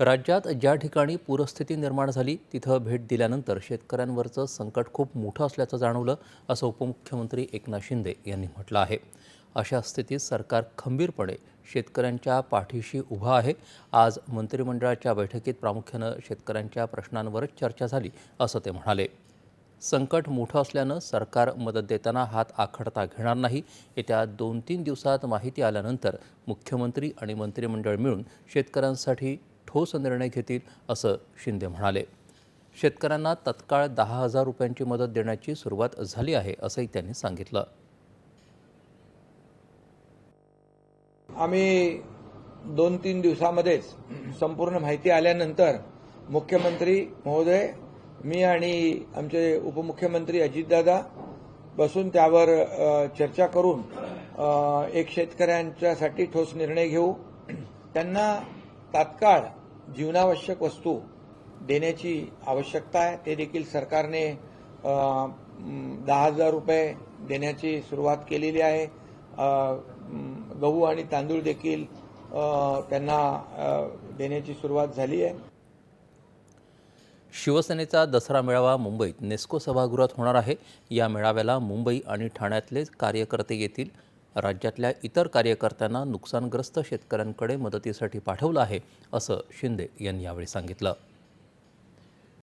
राज्यात ज्या ठिकाणी पूरस्थिती निर्माण झाली तिथं भेट दिल्यानंतर शेतकऱ्यांवरचं संकट खूप मोठं असल्याचं जाणवलं असं उपमुख्यमंत्री एकनाथ शिंदे यांनी म्हटलं आहे. अशा स्थितीत सरकार खंबीरपणे शेतकऱ्यांच्या पाठीशी उभं आहे. आज मंत्रिमंडळाच्या बैठकीत प्रामुख्यानं शेतकऱ्यांच्या प्रश्नांवरच चर्चा झाली असं ते म्हणाले. संकट मोठं असल्यानं सरकार मदत देताना हात आखडता घेणार नाही. येत्या दोन तीन दिवसात माहिती आल्यानंतर मुख्यमंत्री आणि मंत्रिमंडळ मिळून शेतकऱ्यांसाठी ठोस निर्णय घेतील असं शिंदे म्हणाले. शेतकऱ्यांना तत्काळ दहा हजार रुपयांची मदत देण्याची सुरुवात झाली आहे असंही त्यांनी सांगितलं. आम्ही दोन तीन दिवसामध्येच संपूर्ण माहिती आल्यानंतर मुख्यमंत्री महोदय मी आणि आमचे उपमुख्यमंत्री अजितदादा बसून त्यावर चर्चा करून एक शेतकऱ्यांच्यासाठी ठोस निर्णय घेऊ. त्यांना तात्काळ जीवनावश्यक वस्तू देण्याची आवश्यकता आहे ते देखील सरकारने दहा हजार रुपये देण्याची सुरुवात केलेली आहे. गहू आणि तांदूळ देखील त्यांना देण्याची सुरुवात झाली आहे. शिवसेनेचा दसरा मेळावा मुंबईत नेस्को सभागृहात होणार आहे. या मेळाव्याला मुंबई आणि ठाण्यातले कार्यकर्ते येतील. राज्यातल्या इतर कार्यकर्त्यांना नुकसानग्रस्त शेतकऱ्यांकडे मदतीसाठी पाठवलं आहे असं शिंदे यांनी यावेळी सांगितलं.